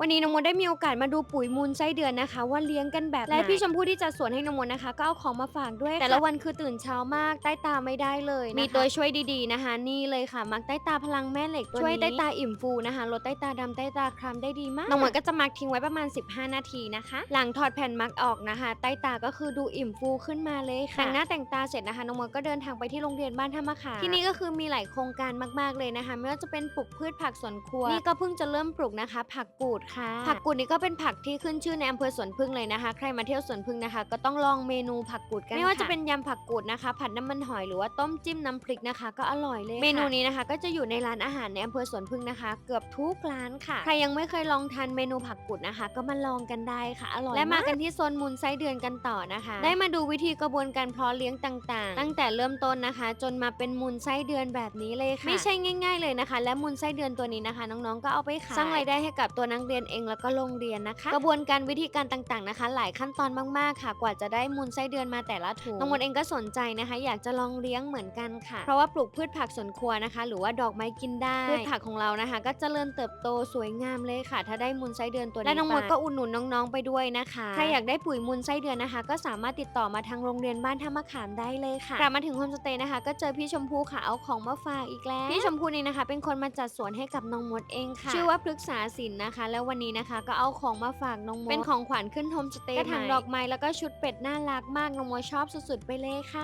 วันนี้น้องมดได้มีโอกาสมาดูปุ๋ยมูลไส้เดือนนะคะ ว่าเลี้ยงกันแบบไหนและพี่ชมพู่ที่จัดสวนให้น้องมดนะคะ ก็เอาของมาฝากด้วยค่ะแต่ละวันคือตื่นเช้ามากใต้ตาไม่ได้เลยนะคะมีตัวช่วยดีๆนะคะ นี่เลยค่ะมักใต้ตาพลังแม่เหล็กตัวนี้ช่วยใต้ตาอิ่มฟูนะคะลดใต้ตาดำใต้ตาคล้ำได้ดีมากน้องมดก็จะมักทิ้งไว้ประมาณ 15 นาทีนะคะ หลังถอดแผ่นมักออกนะคะ ใต้ตาก็คือดูอิ่มฟูขึ้นมาเลยค่ะแต่งหน้าแต่งตาเสร็จนะคะน้องมดก็เดินทางไปที่โรงเรียนบ้านท่ามะขามที่นี่ก็คือมีหลายโครงการมากๆเลยนะคะ ไม่ว่าจะเป็นปลูกพืชผักสวนครัวนี่ก็เพิ่งจะเริ่มปลูกนะคะ ผักกูดค่ะ ผักกูดนี่ก็เป็นผักที่ขึ้นชื่อในอำเภอสวนพึ่งเลยนะคะ ใครมาเที่ยวสวนพึ่งนะคะ ก็ต้องลองเมนูผักกูดกันไม่ว่าจะเป็นยำผักกูดนะคะ ผัดน้ำมันหอยหรือว่าต้มจิ้มน้ำพริกนะคะ ก็อร่อยเลยค่ะเมนูนี้นะคะ ก็จะอยู่ในร้านอาหารในอำเภอสวนพึ่งนะคะ เกือบทุกร้านค่ะ ใครยังไม่เคยลองทานเมนูผักกูดนะคะ ก็มาลองกันได้ค่ะอร่อยและมากันที่โซนมูลไส้เดือนกันต่อนะคะ ได้มาดูวิธีกระบวนการเพาะเลี้ยงต่างๆ ตั้งแต่เริ่มต้นนะคะ จนมาเป็นมูลไส้เดือนแบบนี้เลยค่ะไม่ใช่ง่าย ๆเลยนะคะ และมูลไส้เดือนตัวนี้นะคะ น้องๆก็เอาไปขายสร้างรายได้ให้กับตัวนักเรียนเองแล้วก็โรงเรียนนะคะ กระบวนการวิธีการต่างๆนะคะ หลายขั้นตอนมากๆค่ะ กว่าจะได้มูลไส้เดือนมาแต่ละถุงน้องมดเองก็สนใจนะคะ อยากจะลองเลี้ยงเหมือนกันค่ะ เพราะว่าปลูกพืชผักสวนครัวนะคะ หรือว่าดอกไม้กินได้พืชผักของเรานะคะ ก็เจริญเติบโตสวยงามเลยค่ะ ถ้าได้มูลไส้เดือนตัวนี้และน้องมดก็อุดหนุนน้องๆไปด้วยนะคะใครอยากได้ปุ๋ยมูลไส้เดือนนะคะ ก็สามารถติดต่อมาทางโรงเรียนบ้านท่ามะขามได้เลยค่ะกลับมาถึงโฮมสเตย์นะคะ ก็เจอพี่ชมพู่ค่ะเอาของมาฝากอีกแล้วพี่ชมพู่นี่นะคะ เป็นคนมาจัดสวนให้กับน้องมดเองค่ะ ชื่อว่าพฤกษาศิลป์นะคะแล้ววันนี้นะคะ ก็เอาของมาฝากน้องมดเป็นของขวัญขึ้นโฮมสเตย์กระถางดอกไม้แล้วก็ชุดเป็ดน่ารักมากน้องมดชอบสุดๆไปเลยค่ะ